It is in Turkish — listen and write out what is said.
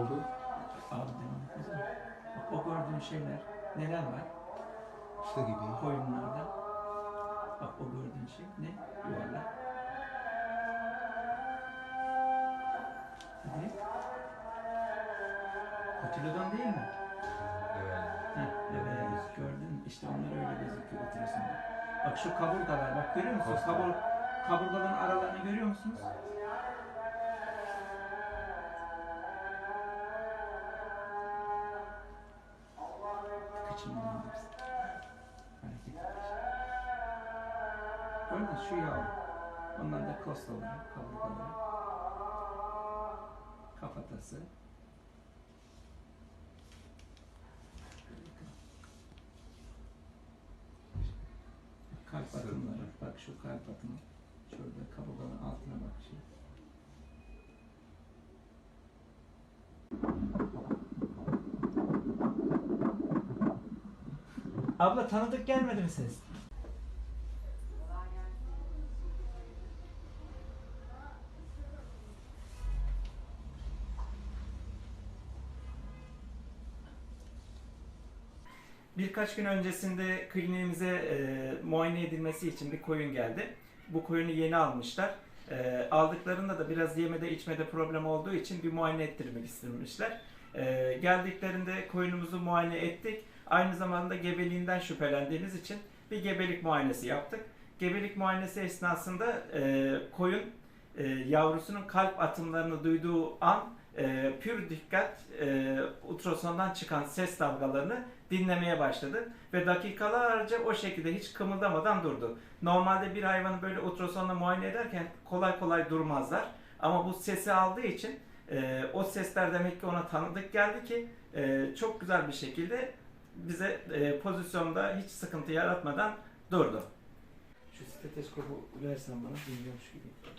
oldu? Kızım. O gördüğün şeyler neler var İşte gibi. koyunlarda. Bak o gördüğün şey ne? Yuvarlak. Hadi. Kotilodon değil mi? Evet. Heh, evet gördün mü? İşte onlar öyle gözüküyor ultrasonda. Bak şu kaburgalar bak görüyor musunuz? Kabur, kaburgaların aralarını görüyor musunuz? Kıçını indir. Hareket mü? Şu yavru. Onlar da kostaları, kaburgaları. Kafatası. Kalp atımları. Bak şu kalp atımı. Şurada kaburganın altına bak şey. Abla tanıdık gelmedi mi ses? Birkaç gün öncesinde kliniğimize e, muayene edilmesi için bir koyun geldi. Bu koyunu yeni almışlar. E, aldıklarında da biraz yemede içmede problem olduğu için bir muayene ettirmek istemişler. E, geldiklerinde koyunumuzu muayene ettik. Aynı zamanda gebeliğinden şüphelendiğimiz için bir gebelik muayenesi yaptık. Gebelik muayenesi esnasında e, koyun e, yavrusunun kalp atımlarını duyduğu an e, pür dikkat e, ultrasondan çıkan ses dalgalarını dinlemeye başladı ve dakikalarca o şekilde hiç kımıldamadan durdu. Normalde bir hayvanı böyle ultrasonla muayene ederken kolay kolay durmazlar ama bu sesi aldığı için e, o sesler demek ki ona tanıdık geldi ki e, çok güzel bir şekilde bize e, pozisyonda hiç sıkıntı yaratmadan durdu. Şu stetoskopu versen bana dinliyormuş gibi.